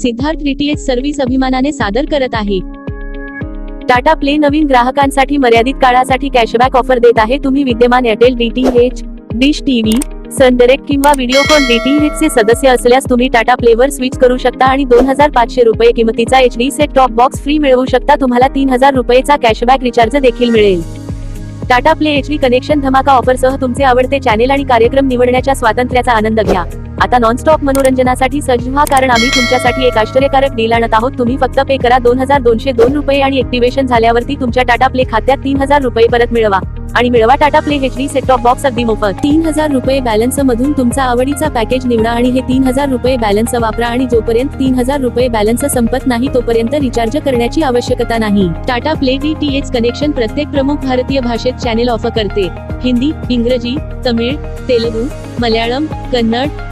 Siddharth DTH service अभिमानाने सादर करत आहे. टाटा प्ले नवीन ग्राहकांसाठी मर्यादित काळासाठी कॅशबॅक ऑफर देत आहे. तुम्ही विद्यमान Airtel DTH dish TV Sun Direct किंवा व्हिडिओकॉन डीटीएच चे सदस्य असल्यास तुम्ही टाटा प्लेवर स्विच करू शकता आणि दोन हजार पाचशे रुपये किमतीचा H D set top box free मिळवू शकता. तुम्हाला तीन हजार रुपयेचा कॅशबॅक रिचार्ज देखील मिळेल. Tata play H D connection धमाका ऑफरसह तुमचे आवडते चॅनेल आणि कार्यक्रम निवडण्याच्या स्वातंत्र्याचा आनंद घ्या. आता नॉनस्टॉप मनोरंजनासाठी सज्ज व्हा कारण आम्ही तुमच्यासाठी एक आश्चर्यकारक डील आणत आहोत. तुम्ही फक्त पे करा दोन हजार दोनशे दोन रुपये आणि ऍक्टिव्हेशन झाल्यावरती तुमच्या टाटा प्ले खात्यात तीन हजार रुपये परत मिळवा. आणि मिळवा Tata play H D set top box अगदी मोफत. तीन हजार रुपये बॅलन्स मधून तुमचा आवडीचा पॅकेज निवडा आणि हे तीन हजार रुपये बॅलन्स वापरा आणि जोपर्यंत तीन हजार रुपये बॅलन्स संपत नाही तोपर्यंत रिचार्ज करण्याची आवश्यकता नाही. Tata play D T H connection प्रत्येक प्रमुख भारतीय भाषेत चॅनेल ऑफर करते. हिंदी इंग्रजी Tamil Telugu Malayalam Kannada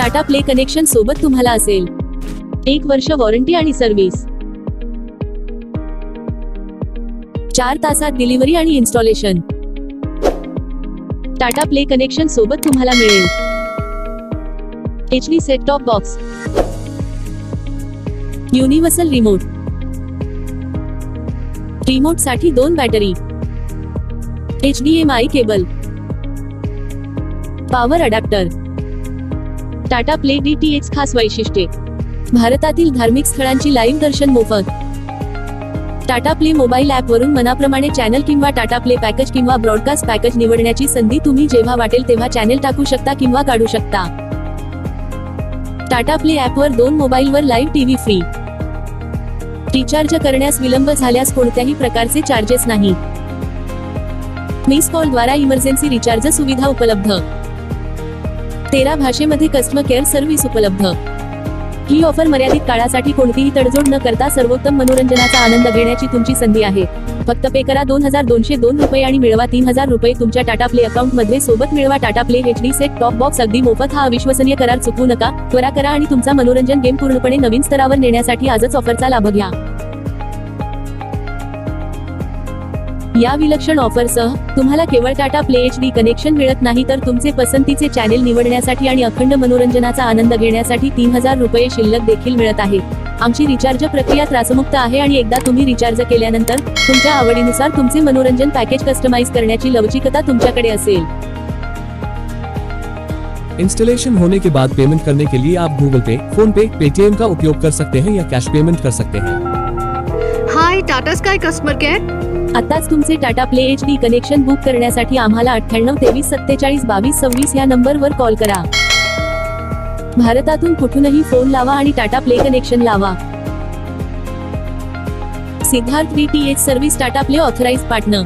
Tata play connection सोबत तुम्हाला असेल. एक वर्ष वॉरंटी आणि सर्व्हिस. चार तासात डिलिव्हरी आणि इन्स्टॉलेशन. टाटा प्ले कनेक्शन सोबत तुम्हाला मिळेल. H D set top box universal remote रिमोटसाठी दोन battery H D M I cable power adapter Tata play D T H खास वैशिष्ट्ये. भारतातील धार्मिक स्थळांची लाईव्ह दर्शन मोफत. टाटा प्ले मोबाईल ऍप वरून मनाप्रमाणे चॅनल किंवा टाटा प्ले पॅकेज किंवा ब्रॉडकास्ट पॅकेज निवडण्याची संधी तुम्ही जेव्हा वाटेल तेव्हा चॅनेल टाकू शकता किंवा काढू शकता. टाटा प्ले ऍप वर दोन मोबाईल वर लाईव्ह टीव्ही फ्री रिचार्ज करण्यास विलंब झाल्यास कोणत्याही प्रकारचे चार्जेस नाही. मिस कॉल द्वारा इमर्जन्सी रिचार्ज सुविधा उपलब्ध. तेरा भाषेमध्ये कस्टमर केअर सर्व्हिस उपलब्ध. ही ऑफर मर्यादित काळासाठी कोणतीही तडजोड न करता सर्वोत्तम मनोरंजनाचा आनंद घेण्याची तुमची संधी आहे. फक्त पे करा दोन हजार दोनशे दोन रुपये आणि मिळवा तीन हजार रुपये तुमच्या टाटा प्ले अकाउंटमध्ये. सोबत मिळवा Tata play H D set top box अगदी मोफत हा अविश्वसनीय करार चुकवू नका. त्वरा करा आणि तुमचा मनोरंजन गेम पूर्णपणे नवीन स्तरावर नेण्यासाठी आजच ऑफरचा लाभ घ्या. या विलक्षण ऑफरसह तुम्हाला केवळ Tata play H D connection मिळत नाही तर तुमचे पसंतीचे चॅनेल निवडण्यासाठी आणि अखंड मनोरंजनाचा आनंद घेण्यासाठी तीन हजार रुपये शिल्लक देखील मिळत आहे. आमची रिचार्ज प्रक्रिया त्रासमुक्त आहे आणि एकदा तुम्ही रिचार्ज केल्यानंतर तुमच्या आवडीनुसार तुमचे मनोरंजन पॅकेज कस्टमाइज करण्याची लवचिकता तुमच्याकडे असेल. इंस्टॉलेशन होने के बाद पेमेंट करने के लिए आप Google Pay PhonePe Paytm का उपयोग कर सकते हैं या कैश पेमेंट कर सकते हैं। Hi Tata sky customer care आताच तुमचे Tata play H D connection book करण्यासाठी आम्हाला अठ्ठ्याण्णव तेवीस सत्तेचाळीस बावीस सव्वीस या नंबरवर कॉल करा. भारतातून कुठूनही फोन लावा आणि टाटा प्ले कनेक्शन लावा. Siddharth D T H service Tata play authorise partner.